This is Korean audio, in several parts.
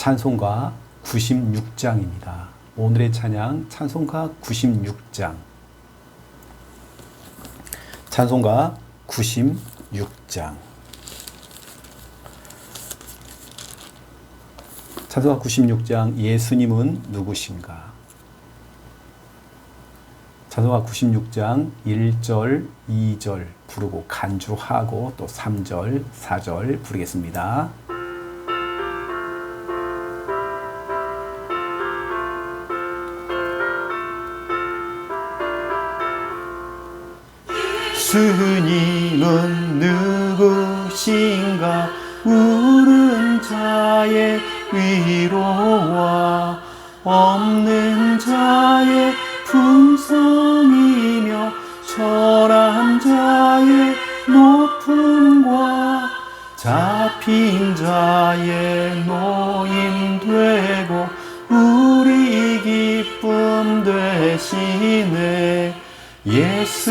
찬송가 96장입니다. 오늘의 찬양 찬송가 96장. 찬송가 96장. 찬송가 96장 예수님은 누구신가? 찬송가 96장 1절, 2절 부르고 간주하고 또 3절, 4절 부르겠습니다. 주님은 누구신가? 울은 자의 위로와 없는 자의 풍성이며 철한 자의 높음과 잡힌 자의 노인 되고 우리 기쁨 되시네. 예수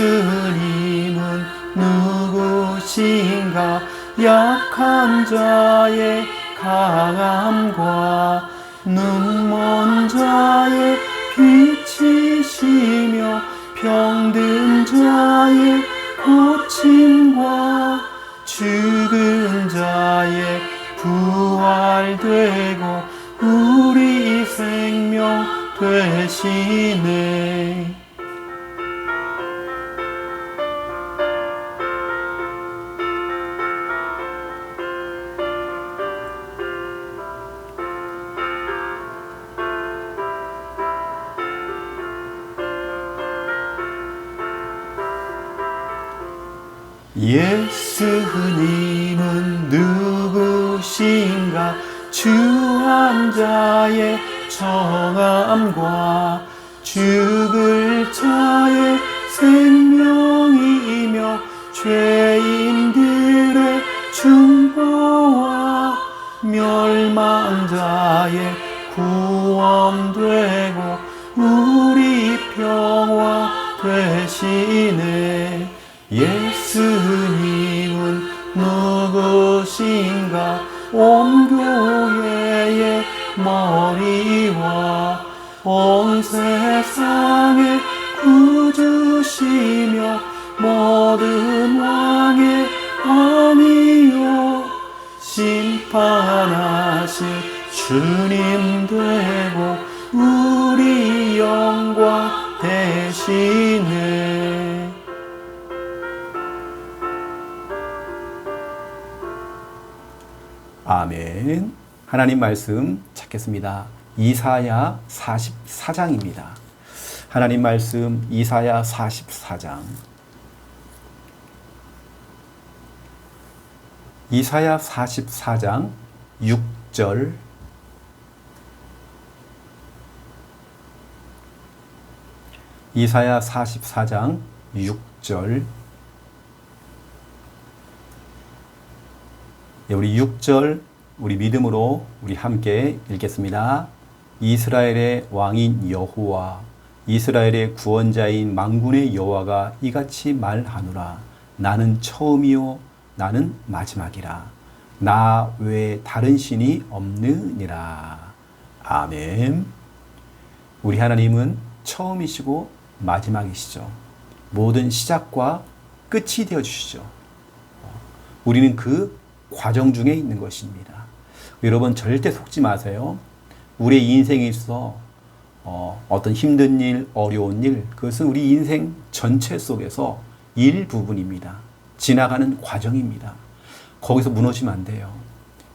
약한 자의 강함과 눈먼 자의 빛이시며 병든 자의 고침과 죽은 자의 부활되고 우리 생명 되시 예수님은 누구신가? 주한 자의 정함과 죽을 자의 생명이며 죄인들의 중보와 멸망자의 구원되고 우리 평화 되시네. 예수 님은 누구신가? 온 교회의 머리와 온 세상의 구주시며 모든 왕의 왕이요. 심판하실 주님 되고 우리 영광 되시 하나님 말씀 찾겠습니다. 이사야 44장입니다. 하나님 말씀 이사야 44장. 이사야 44장 6절 이사야 44장 6절 예, 우리 6절 우리 믿음으로 우리 함께 읽겠습니다. 이스라엘의 왕인 여호와 이스라엘의 구원자인 망군의 여호와가 이같이 말하노라. 나는 처음이요 나는 마지막이라. 나 외에 다른 신이 없느니라. 아멘. 우리 하나님은 처음이시고 마지막이시죠. 모든 시작과 끝이 되어 주시죠. 우리는 그 과정 중에 있는 것입니다. 여러분 절대 속지 마세요. 우리의 인생에 있어 어, 어떤 힘든 일, 어려운 일, 그것은 우리 인생 전체 속에서 일부분입니다. 지나가는 과정입니다. 거기서 무너지면 안 돼요.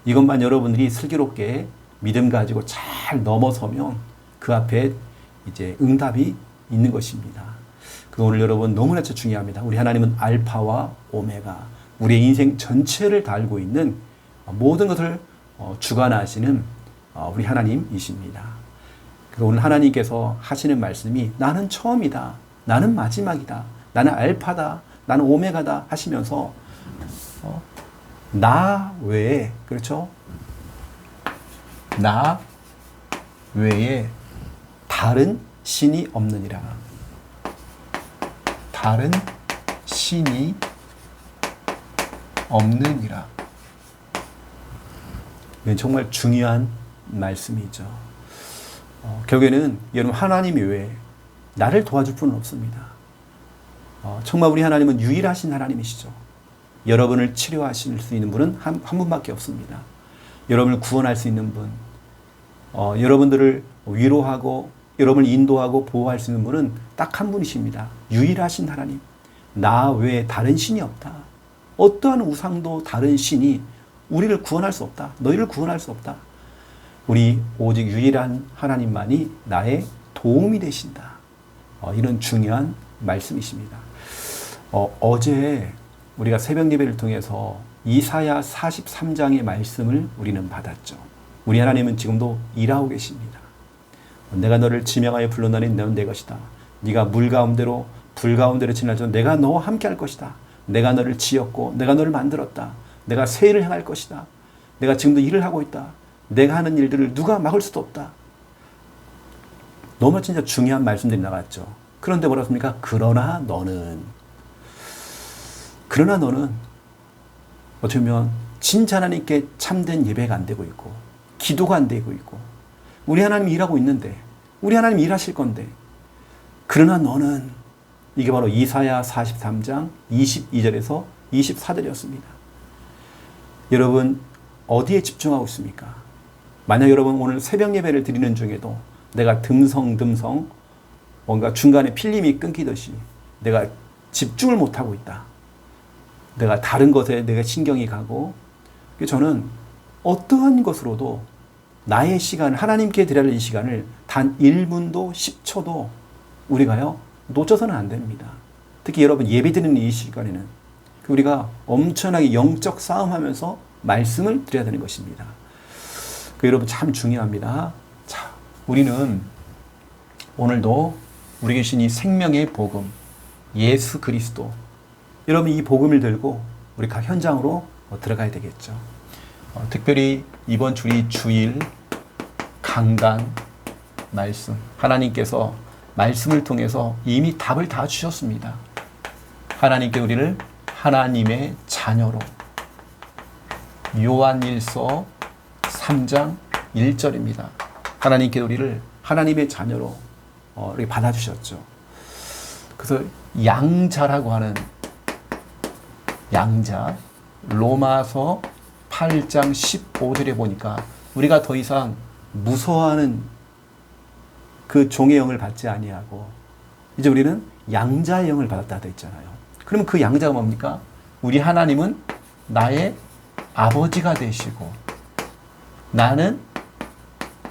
이것만 여러분들이 슬기롭게 믿음 가지고 잘 넘어서면 그 앞에 이제 응답이 있는 것입니다. 그 오늘 여러분 너무나 중요합니다. 우리 하나님은 알파와 오메가, 우리의 인생 전체를 다 알고 있는 모든 것을 어, 주관하시는 어, 우리 하나님이십니다. 그래서 오늘 하나님께서 하시는 말씀이 나는 처음이다. 나는 마지막이다. 나는 알파다. 나는 오메가다 하시면서 어, 나 외에 그렇죠? 나 외에 다른 신이 없느니라. 다른 신이 없느니라. 이건 정말 중요한 말씀이죠. 어, 결국에는 여러분 하나님 외에 나를 도와줄 분은 없습니다. 어, 정말 우리 하나님은 유일하신 하나님이시죠. 여러분을 치료하실 수 있는 분은 한, 한 분밖에 없습니다. 여러분을 구원할 수 있는 분, 어, 여러분들을 위로하고 여러분을 인도하고 보호할 수 있는 분은 딱 한 분이십니다. 유일하신 하나님. 나 외에 다른 신이 없다. 어떠한 우상도 다른 신이 우리를 구원할 수 없다. 너희를 구원할 수 없다. 우리 오직 유일한 하나님만이 나의 도움이 되신다. 어, 이런 중요한 말씀이십니다. 어, 어제 우리가 새벽 예배를 통해서 이사야 43장의 말씀을 우리는 받았죠. 우리 하나님은 지금도 일하고 계십니다. 내가 너를 지명하여 불러나니 너는 내 것이다. 네가 물 가운데로 불 가운데로 지나죠. 내가 너와 함께 할 것이다. 내가 너를 지었고 내가 너를 만들었다. 내가 새 일을 행할 것이다. 내가 지금도 일을 하고 있다. 내가 하는 일들을 누가 막을 수도 없다. 너무 진짜 중요한 말씀들이 나갔죠. 그런데 뭐라 습니까 그러나 너는 그러나 너는 어떻게 보면 진짜 하나님께 참된 예배가 안 되고 있고 기도가 안 되고 있고 우리 하나님 일하고 있는데 우리 하나님 일하실 건데 그러나 너는 이게 바로 이사야 43장 22절에서 24절이었습니다. 여러분 어디에 집중하고 있습니까? 만약 여러분 오늘 새벽 예배를 드리는 중에도 내가 듬성듬성 뭔가 중간에 필름이 끊기듯이 내가 집중을 못하고 있다. 내가 다른 것에 내가 신경이 가고 저는 어떠한 것으로도 나의 시간을 하나님께 드려야 할 이 시간을 단 1분도 10초도 우리가요 놓쳐서는 안 됩니다. 특히 여러분 예배 드리는 이 시간에는 우리가 엄청나게 영적 싸움하면서 말씀을 드려야 되는 것입니다. 그 여러분 참 중요합니다. 자, 우리는 오늘도 우리 계신 이 생명의 복음 예수 그리스도 여러분 이 복음을 들고 우리 각 현장으로 들어가야 되겠죠. 어, 특별히 이번 주이 주일 강단 말씀 하나님께서 말씀을 통해서 이미 답을 다 주셨습니다. 하나님께 우리를 하나님의 자녀로 요한일서 3장 1절입니다. 하나님께 우리를 하나님의 자녀로 어, 이렇게 받아주셨죠. 그래서 양자라고 하는 양자 로마서 8장 15절에 보니까 우리가 더 이상 무서워하는 그 종의 영을 받지 아니하고 이제 우리는 양자의 영을 받았다 되 있잖아요. 그러면 그 양자가 뭡니까? 우리 하나님은 나의 아버지가 되시고 나는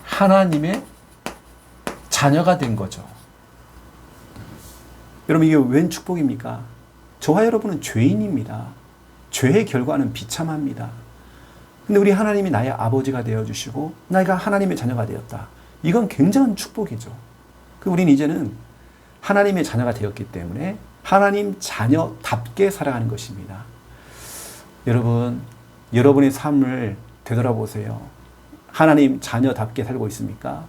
하나님의 자녀가 된 거죠. 여러분 이게 웬 축복입니까? 저와 여러분은 죄인입니다. 죄의 결과는 비참합니다. 근데 우리 하나님이 나의 아버지가 되어 주시고 나가 하나님의 자녀가 되었다. 이건 굉장한 축복이죠. 그 우리는 이제는 하나님의 자녀가 되었기 때문에 하나님 자녀답게 살아가는 것입니다. 여러분, 여러분의 삶을 되돌아보세요. 하나님 자녀답게 살고 있습니까?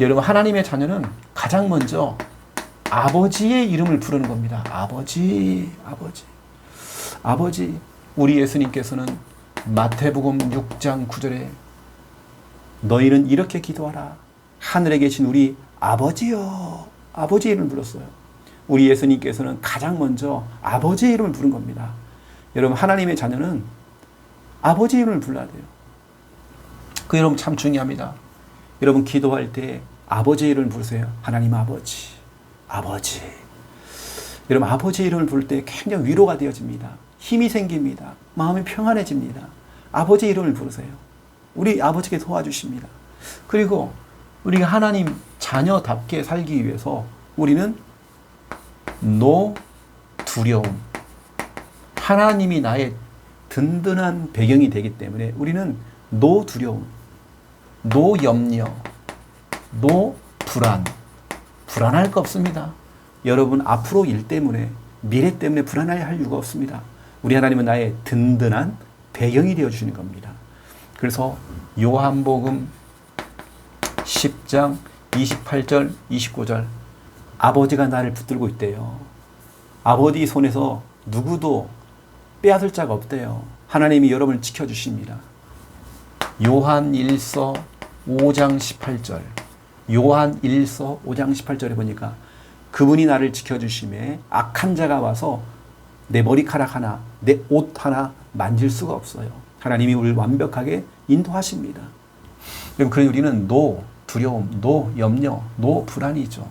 여러분, 하나님의 자녀는 가장 먼저 아버지의 이름을 부르는 겁니다. 아버지, 아버지. 아버지, 우리 예수님께서는 마태복음 6장 9절에 너희는 이렇게 기도하라. 하늘에 계신 우리 아버지여. 아버지의 이름을 불렀어요. 우리 예수님께서는 가장 먼저 아버지의 이름을 부른 겁니다. 여러분, 하나님의 자녀는 아버지의 이름을 불러야 돼요. 그 여러분 참 중요합니다. 여러분 기도할 때 아버지의 이름을 부르세요. 하나님 아버지, 아버지. 여러분 아버지의 이름을 부를 때 굉장히 위로가 되어집니다. 힘이 생깁니다. 마음이 평안해집니다. 아버지의 이름을 부르세요. 우리 아버지께 도와주십니다. 그리고 우리가 하나님 자녀답게 살기 위해서 우리는 노 두려움. 하나님이 나의 든든한 배경이 되기 때문에 우리는 노 두려움, 노 염려, 노 불안. 불안할 거 없습니다. 여러분 앞으로 일 때문에 미래 때문에 불안해야 할 이유가 없습니다. 우리 하나님은 나의 든든한 배경이 되어 주시는 겁니다. 그래서 요한복음 10장 28절 29절 아버지가 나를 붙들고 있대요. 아버지 손에서 누구도 빼앗을 자가 없대요. 하나님이 여러분을 지켜 주십니다. 요한 1서 5장 18절. 요한 1서 5장 18절에 보니까 그분이 나를 지켜 주심에 악한 자가 와서 내 머리카락 하나, 내 옷 하나 만질 수가 없어요. 하나님이 우리를 완벽하게 인도하십니다. 그럼 우리는 노 두려움, 노 염려, 노 불안이죠.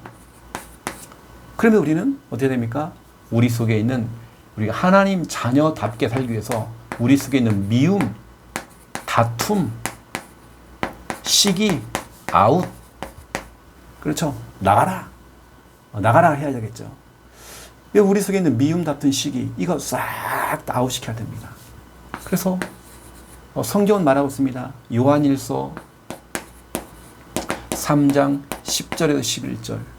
그러면 우리는 어떻게 됩니까? 우리 속에 있는 우리가 하나님 자녀답게 살기 위해서 우리 속에 있는 미움, 다툼, 시기, 아웃, 그렇죠? 나가라, 어, 나가라 해야 되겠죠. 우리 속에 있는 미움, 다툼, 시기 이거 싹다 아웃시켜야 됩니다. 그래서 어, 성경은 말하고 있습니다. 요한일서 3장 10절에서 11절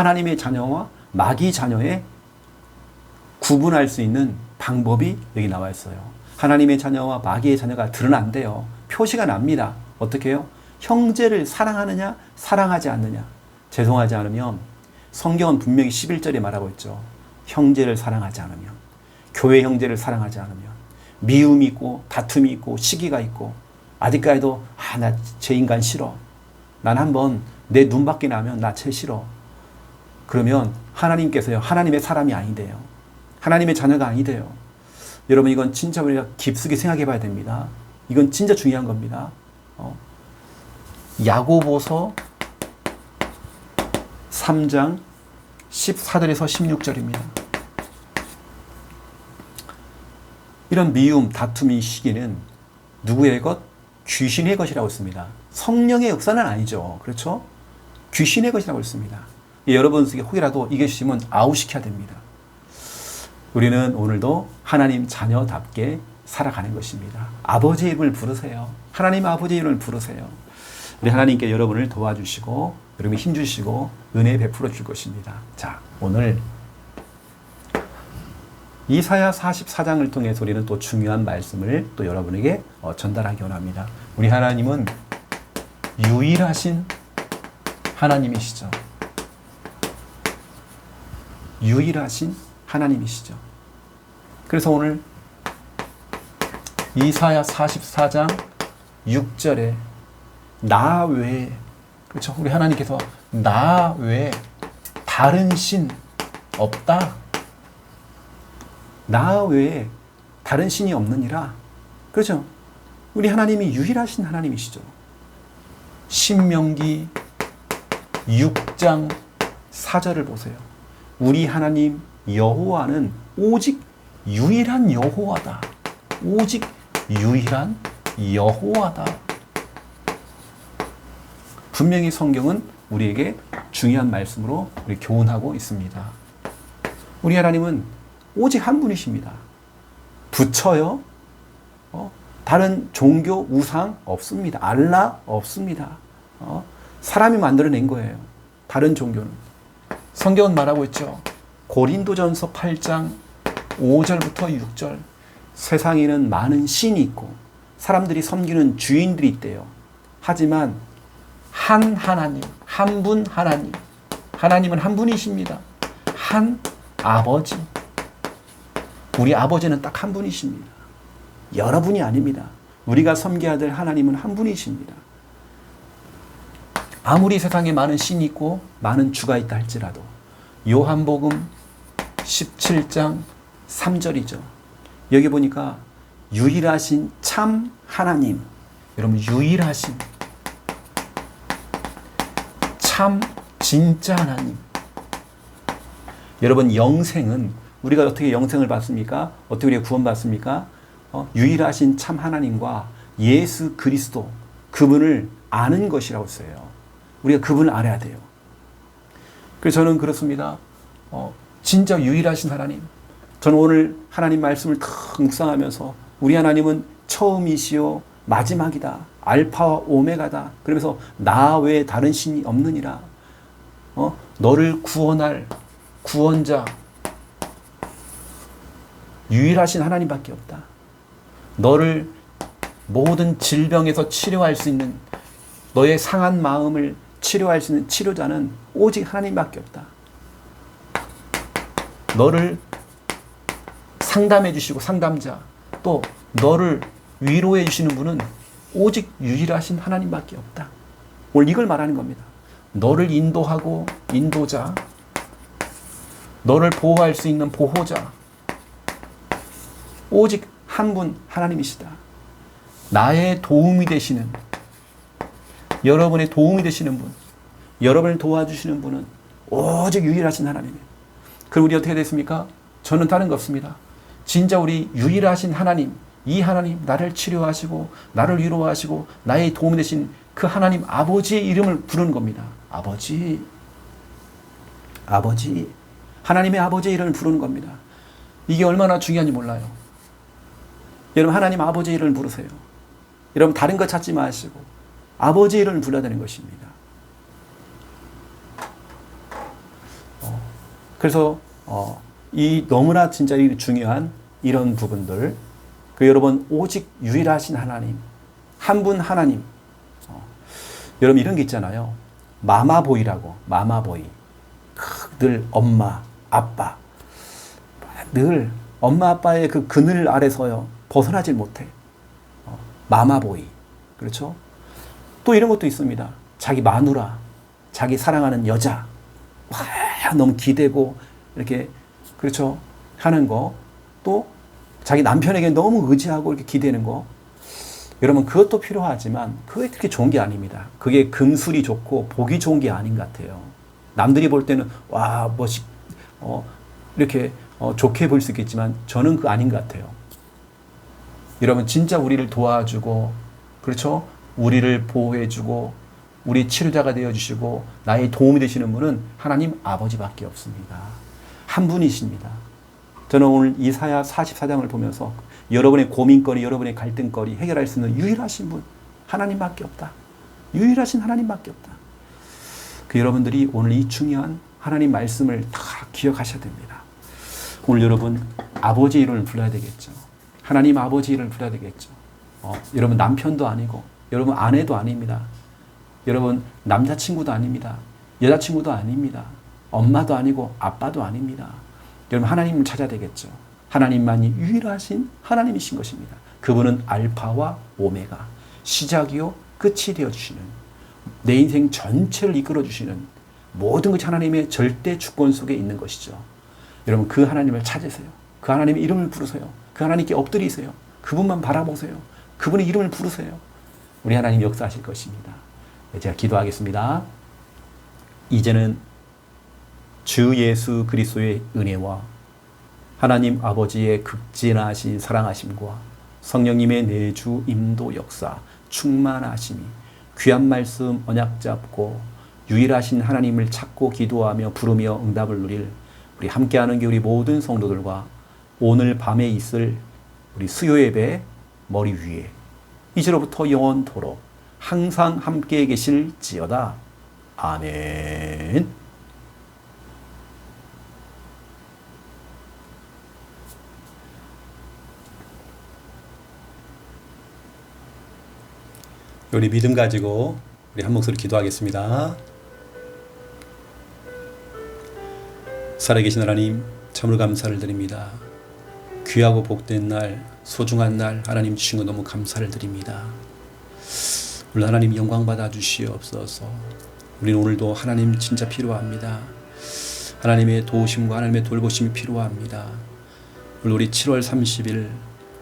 하나님의 자녀와 마귀 자녀의 구분할 수 있는 방법이 여기 나와 있어요. 하나님의 자녀와 마귀의 자녀가 드러난대요. 표시가 납니다. 어떻게 해요? 형제를 사랑하느냐, 사랑하지 않느냐. 죄송하지 않으면 성경은 분명히 11절에 말하고 있죠. 형제를 사랑하지 않으면, 교회 형제를 사랑하지 않으면, 미움이 있고, 다툼이 있고, 시기가 있고, 아직까지도, 아, 나 제 인간 싫어. 난 한번 내 눈 밖에 나면 나 쟤 싫어. 그러면 하나님께서요, 하나님의 사람이 아니대요. 하나님의 자녀가 아니대요. 여러분, 이건 진짜 우리가 깊숙이 생각해 봐야 됩니다. 이건 진짜 중요한 겁니다. 어. 야고보서 3장 14절에서 16절입니다. 이런 미움, 다툼이 시기는 누구의 것? 귀신의 것이라고 했습니다. 성령의 역사는 아니죠. 그렇죠? 귀신의 것이라고 했습니다. 여러분 속에 혹이라도 이게 주시면 아웃시켜야 됩니다. 우리는 오늘도 하나님 자녀답게 살아가는 것입니다. 아버지 이름을 부르세요. 하나님 아버지 이름을 부르세요. 우리 하나님께 여러분을 도와주시고 여러분이 힘주시고 은혜 베풀어 줄 것입니다. 자, 오늘 이사야 44장을 통해서 우리는 또 중요한 말씀을 또 여러분에게 어, 전달하기 원합니다. 우리 하나님은 유일하신 하나님이시죠. 유일하신 하나님이시죠. 그래서 오늘 이사야 44장 6절에 나 외에 그렇죠. 우리 하나님께서 나 외에 다른 신 없다. 나 외에 다른 신이 없느니라. 그렇죠. 우리 하나님이 유일하신 하나님이시죠. 신명기 6장 4절을 보세요. 우리 하나님 여호와는 오직 유일한 여호와다. 오직 유일한 여호와다. 분명히 성경은 우리에게 중요한 말씀으로 우리 교훈하고 있습니다. 우리 하나님은 오직 한 분이십니다. 부처요, 어? 다른 종교 우상 없습니다. 알라 없습니다. 어? 사람이 만들어낸 거예요. 다른 종교는. 성경은 말하고 있죠. 고린도전서 8장 5절부터 6절. 세상에는 많은 신이 있고 사람들이 섬기는 주인들이 있대요. 하지만 한 하나님, 한 분 하나님. 하나님은 한 분이십니다. 한 아버지. 우리 아버지는 딱 한 분이십니다. 여러분이 아닙니다. 우리가 섬겨야 될 하나님은 한 분이십니다. 아무리 세상에 많은 신이 있고 많은 주가 있다 할지라도 요한복음 17장 3절이죠. 여기 보니까 유일하신 참 하나님. 여러분 유일하신 참 진짜 하나님. 여러분 영생은 우리가 어떻게 영생을 받습니까? 어떻게 우리가 구원받습니까? 어, 유일하신 참 하나님과 예수 그리스도 그분을 아는 것이라고 써요. 우리가 그분을 알아야 돼요. 그래서 저는 그렇습니다. 어, 진짜 유일하신 하나님. 저는 오늘 하나님 말씀을 탁 묵상하면서 우리 하나님은 처음이시요 마지막이다. 알파와 오메가다. 그러면서 나 외에 다른 신이 없느니라. 어? 너를 구원할 구원자 유일하신 하나님밖에 없다. 너를 모든 질병에서 치료할 수 있는 너의 상한 마음을 치료할 수 있는 치료자는 오직 하나님밖에 없다. 너를 상담해 주시고 상담자 또 너를 위로해 주시는 분은 오직 유일하신 하나님밖에 없다. 오늘 이걸 말하는 겁니다. 너를 인도하고 인도자, 너를 보호할 수 있는 보호자, 오직 한 분 하나님이시다. 나의 도움이 되시는, 여러분의 도움이 되시는 분, 여러분을 도와주시는 분은 오직 유일하신 하나님이에요. 그럼 우리 어떻게 됐습니까? 저는 다른 거 없습니다. 진짜 우리 유일하신 하나님, 이 하나님, 나를 치료하시고, 나를 위로하시고, 나의 도움이 되신 그 하나님 아버지의 이름을 부르는 겁니다. 아버지. 아버지. 하나님의 아버지의 이름을 부르는 겁니다. 이게 얼마나 중요한지 몰라요. 여러분, 하나님 아버지의 이름을 부르세요. 여러분, 다른 거 찾지 마시고, 아버지의 이름을 불러야 되는 것입니다. 어, 그래서, 어, 이 너무나 진짜 중요한 이런 부분들, 그 여러분, 오직 유일하신 하나님, 한 분 하나님, 어, 여러분, 이런 게 있잖아요. 마마보이라고, 마마보이. 늘 엄마, 아빠. 늘 엄마, 아빠의 그 그늘 아래서요, 벗어나질 못해. 어, 마마보이. 그렇죠? 또 이런 것도 있습니다. 자기 마누라, 자기 사랑하는 여자. 와, 너무 기대고, 이렇게, 그렇죠? 하는 거. 또, 자기 남편에게 너무 의지하고 이렇게 기대는 거. 여러분, 그것도 필요하지만, 그게 그렇게 좋은 게 아닙니다. 그게 금술이 좋고, 보기 좋은 게 아닌 것 같아요. 남들이 볼 때는, 와, 멋있, 어, 이렇게 어, 좋게 보일 수 있겠지만, 저는 그 아닌 것 같아요. 여러분, 진짜 우리를 도와주고, 그렇죠? 우리를 보호해주고, 우리 치료자가 되어주시고, 나의 도움이 되시는 분은 하나님 아버지밖에 없습니다. 한 분이십니다. 저는 오늘 이사야 44장을 보면서 여러분의 고민거리, 여러분의 갈등거리 해결할 수 있는 유일하신 분, 하나님밖에 없다. 유일하신 하나님밖에 없다. 그 여러분들이 오늘 이 중요한 하나님 말씀을 다 기억하셔야 됩니다. 오늘 여러분 아버지 이름을 불러야 되겠죠. 하나님 아버지 이름을 불러야 되겠죠. 어, 여러분 남편도 아니고, 여러분 아내도 아닙니다. 여러분 남자친구도 아닙니다. 여자친구도 아닙니다. 엄마도 아니고 아빠도 아닙니다. 여러분 하나님을 찾아야 되겠죠. 하나님만이 유일하신 하나님이신 것입니다. 그분은 알파와 오메가, 시작이요 끝이 되어 주시는 내 인생 전체를 이끌어 주시는 모든 것이 하나님의 절대 주권 속에 있는 것이죠. 여러분 그 하나님을 찾으세요. 그 하나님의 이름을 부르세요. 그 하나님께 엎드리세요. 그분만 바라보세요. 그분의 이름을 부르세요. 우리 하나님 역사하실 것입니다. 네, 제가 기도하겠습니다. 이제는 주 예수 그리스도의 은혜와 하나님 아버지의 극진하신 사랑하심과 성령님의 내주 임도 역사 충만하심이 귀한 말씀 언약 잡고 유일하신 하나님을 찾고 기도하며 부르며 응답을 누릴 우리 함께하는 우리 모든 성도들과 오늘 밤에 있을 우리 수요 예배 머리 위에 이제로부터 영원토록 항상 함께 계실지어다. 아멘. 우리 믿음 가지고 우리 한 목소리 기도하겠습니다. 살아계신 하나님 참으로 감사를 드립니다. 귀하고 복된 날, 소중한 날 하나님 주신 거 너무 감사를 드립니다. 오늘 하나님 영광 받아 주시옵소서. 우리는 오늘도 하나님 진짜 필요합니다. 하나님의 도우심과 하나님의 돌보심이 필요합니다. 오늘 우리 7월 30일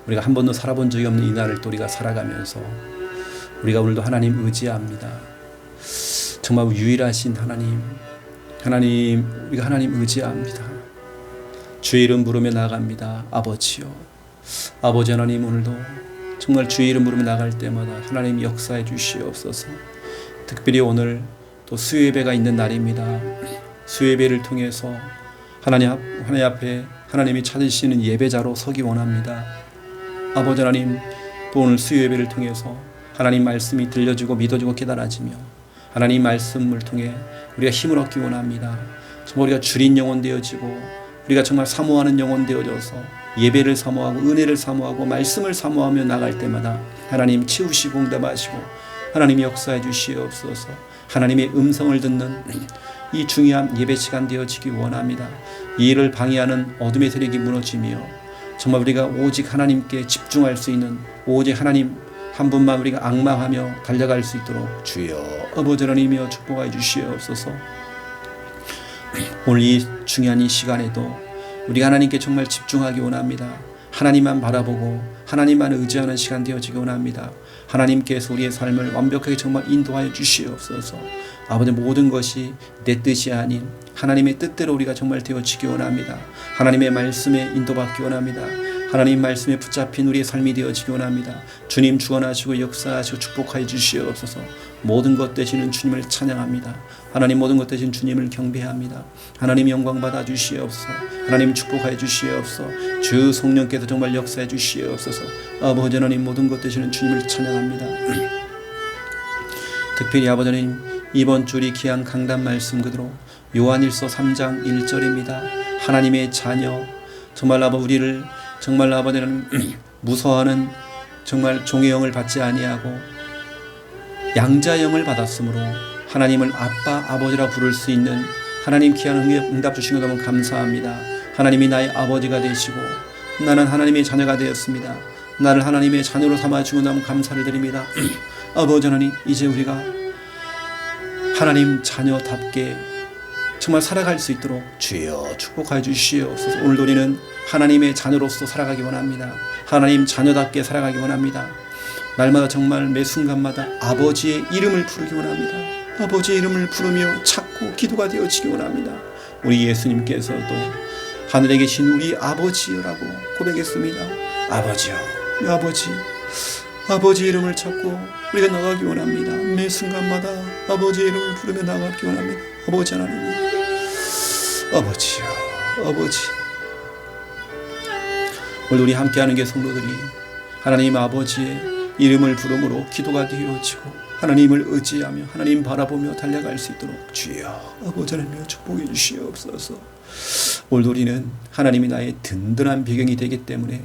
우리가 한 번도 살아본 적이 없는 이 날을 또 우리가 살아가면서 우리가 오늘도 하나님 의지합니다. 정말 유일하신 하나님, 하나님, 우리가 하나님 의지합니다. 주의 이름 부르며 나갑니다. 아버지요. 아버지 하나님 오늘도 정말 주의 이름 부르며 나갈 때마다 하나님 역사해 주시옵소서. 특별히 오늘 또 수요예배가 있는 날입니다. 수요예배를 통해서 하나님, 앞- 하나님 앞에 하나님이 찾으시는 예배자로 서기 원합니다. 아버지 하나님 또 오늘 수요예배를 통해서 하나님 말씀이 들려주고 믿어지고 깨달아지며 하나님 말씀을 통해 우리가 힘을 얻기 원합니다. 정말 우리가 주린 영혼 되어지고 우리가 정말 사모하는 영혼 되어져서 예배를 사모하고 은혜를 사모하고 말씀을 사모하며 나갈 때마다 하나님 치우시고 응답하시고 하나님 역사해 주시옵소서. 하나님의 음성을 듣는 이 중요한 예배 시간 되어지기 원합니다. 이 일을 방해하는 어둠의 세력이 무너지며 정말 우리가 오직 하나님께 집중할 수 있는 오직 하나님 한 분만 우리가 악망하며 달려갈 수 있도록 주여. 아버지 하나님이여 축복하여 주시옵소서 오늘 이 중요한 이 시간에도 우리가 하나님께 정말 집중하기 원합니다. 하나님만 바라보고 하나님만 의지하는 시간 되어지기 원합니다. 하나님께서 우리의 삶을 완벽하게 정말 인도하여 주시옵소서. 아버지 모든 것이 내 뜻이 아닌 하나님의 뜻대로 우리가 정말 되어지기 원합니다. 하나님의 말씀에 인도받기 원합니다. 하나님 말씀에 붙잡힌 우리의 삶이 되어지기 원합니다. 주님 주원하시고 역사하시고 축복하여 주시옵소서. 모든 것 되시는 주님을 찬양합니다. 하나님 모든 것 되신 주님을 경배합니다. 하나님 영광 받아 주시옵소서. 하나님 축복하여 주시옵소서. 주 성령께서 정말 역사해 주시옵소서. 아버지 하나님 모든 것 되시는 주님을 찬양합니다. 특별히 아버지 하나님 이번 주리 귀한 강단 말씀 그대로 요한일서 3장 1절입니다. 하나님의 자녀 정말 아버 우리를 정말 아버지 하나님 무서워하는 정말 종의 영을 받지 아니하고 양자 영을 받았으므로 하나님을 아빠 아버지라 부를 수 있는 하나님 귀한 응답, 주신 것 너무 감사합니다. 하나님이 나의 아버지가 되시고 나는 하나님의 자녀가 되었습니다. 나를 하나님의 자녀로 삼아 주고 너무 감사를 드립니다. 아버지 하나님 이제 우리가 하나님 자녀답게 정말 살아갈 수 있도록 주여 축복하여 주시옵소서. 오늘 우리는 하나님의 자녀로서 살아가기 원합니다. 하나님 자녀답게 살아가기 원합니다. 날마다 정말 매 순간마다 아버지의 이름을 부르기 원합니다. 아버지의 이름을 부르며 찾고 기도가 되어지기 원합니다. 우리 예수님께서도 하늘에 계신 우리 아버지라고 고백했습니다. 아버지요, 아버지, 아버지 이름을 찾고 우리가 나가기 원합니다. 매 순간마다 아버지의 이름을 부르며 나가기 원합니다. 아버지 하나님, 아버지요, 아버지. 오늘 우리 함께하는 게 성도들이 하나님 아버지의 이름을 부름으로 기도가 되어지고 하나님을 의지하며 하나님 바라보며 달려갈 수 있도록 주여 아버지 하나님여 축복해 주시옵소서. 오늘 우리는 하나님이 나의 든든한 배경이 되기 때문에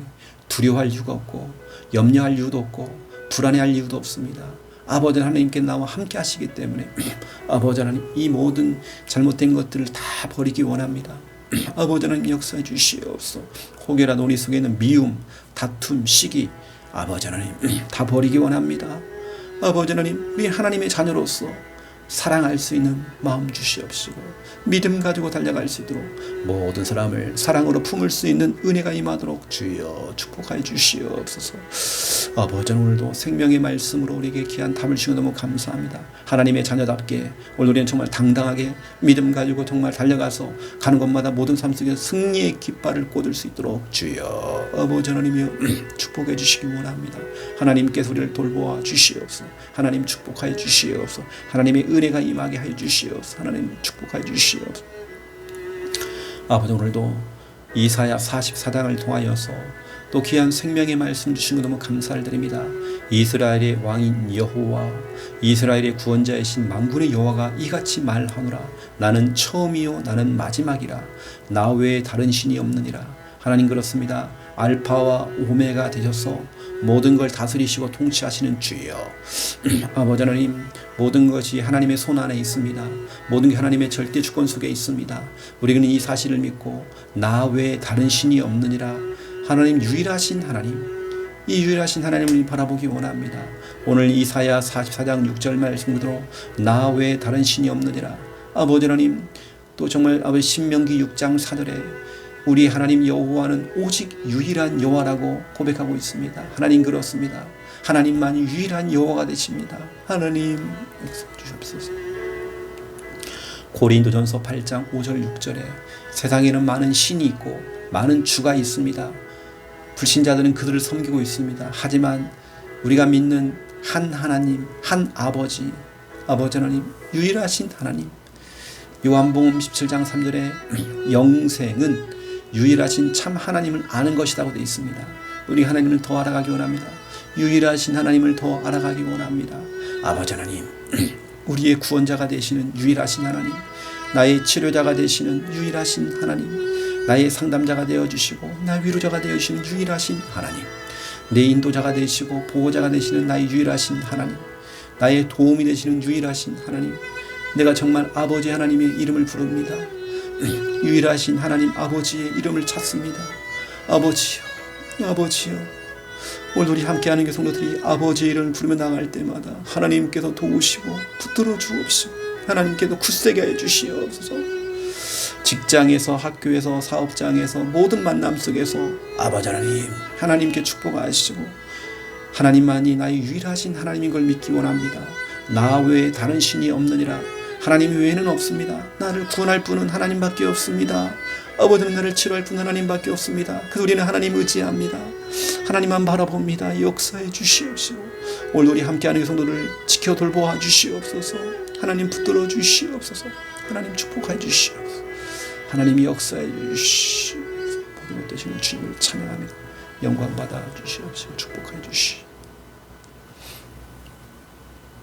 두려워할 이유가 없고 염려할 이유도 없고 불안해할 이유도 없습니다. 아버지 하나님께 나와 함께 하시기 때문에 아버지 하나님 이 모든 잘못된 것들을 다 버리기 원합니다. 아버지 하나님 역사해 주시옵소서. 혹여나 우리 속에 있는 미움, 다툼, 시기 아버지 하나님 다 버리기 원합니다. 아버지 하나님 우리 하나님의 자녀로서 사랑할 수 있는 마음 주시옵시고 믿음 가지고 달려갈 수 있도록 모든 사람을 사랑으로 품을 수 있는 은혜가 임하도록 주여 축복하여 주시옵소서. 아버지 오늘도 생명의 말씀으로 우리에게 귀한 답을 주시고 너무 감사합니다. 하나님의 자녀답게 오늘 우리는 정말 당당하게 믿음 가지고 정말 달려가서 가는 곳마다 모든 삶 속에 승리의 깃발을 꽂을 수 있도록 주여 아버지 하나님이여 축복해 주시기 원합니다. 하나님께서 우리를 돌보아 주시옵소서. 하나님 축복하여 주시옵소서. 하나님의 은 혜가 임하게 하여 주시옵소서. 하나님 축복하여 주시옵소서. 아버지 오늘도 이사야 44장을 통하여서 또 귀한 생명의 말씀 주신 거 너무 감사를 드립니다. 이스라엘의 왕인 여호와 이스라엘의 구원자이신 만군의 여호와가 이같이 말하노라. 나는 처음이요 나는 마지막이라. 나 외에 다른 신이 없느니라. 하나님 그렇습니다. 알파와 오메가 되셔서 모든 걸 다스리시고 통치하시는 주여 아버지 하나님 모든 것이 하나님의 손 안에 있습니다. 모든 게 하나님의 절대 주권 속에 있습니다. 우리는 이 사실을 믿고 나 외에 다른 신이 없느니라 하나님 유일하신 하나님 이 유일하신 하나님을 바라보기 원합니다. 오늘 이사야 44장 6절 말씀 그대로 나 외에 다른 신이 없느니라 아버지 하나님 또 정말 아버지 신명기 6장 4절에 우리 하나님 여호와는 오직 유일한 여호와라고 고백하고 있습니다. 하나님 그렇습니다. 하나님만 유일한 여호와가 되십니다. 하나님 역사해 주시옵소서. 고린도전서 8장 5절 6절에 세상에는 많은 신이 있고 많은 주가 있습니다. 불신자들은 그들을 섬기고 있습니다. 하지만 우리가 믿는 한 하나님, 한 아버지, 아버지 하나님, 유일하신 하나님. 요한복음 17장 3절에 영생은 유일하신 참 하나님을 아는 것이라고 되어 있습니다. 우리 하나님을 더 알아가기 원합니다. 유일하신 하나님을 더 알아가기 원합니다. 아버지 하나님, 우리의 구원자가 되시는 유일하신 하나님, 나의 치료자가 되시는 유일하신 하나님, 나의 상담자가 되어 주시고 나 위로자가 되어 주시는 유일하신 하나님, 내 인도자가 되시고 보호자가 되시는 나의 유일하신 하나님, 나의 도움이 되시는 유일하신 하나님, 내가 정말 아버지 하나님의 이름을 부릅니다. 유일하신 하나님 아버지의 이름을 찾습니다. 아버지요, 아버지요. 오늘 우리 함께하는 교 성도들이 아버지의 이름을 부르며 나갈 때마다 하나님께서 도우시고 붙들어 주옵시고 하나님께서 굳세게 해 주시옵소서. 직장에서 학교에서 사업장에서 모든 만남 속에서 아버지 하나님 하나님께 축복하시고 하나님만이 나의 유일하신 하나님인 걸 믿기 원합니다. 나 외에 다른 신이 없느니라. 하나님 외에는 없습니다. 나를 구원할 분은 하나님밖에 없습니다. 아버지는 나를 치료할 분 하나님밖에 없습니다. 그래서 우리는 하나님 의지합니다. 하나님만 바라봅니다. 역사해 주시옵시고 오늘 우리 함께하는 성도를 지켜 돌보아 주시옵소서. 하나님 붙들어 주시옵소서. 하나님 축복해 주시옵소서. 하나님이 역사해 주시옵소서. 모든 것 되시는 주님을 찬양합니다. 영광 받아 주시옵시고 축복해 주시옵소서.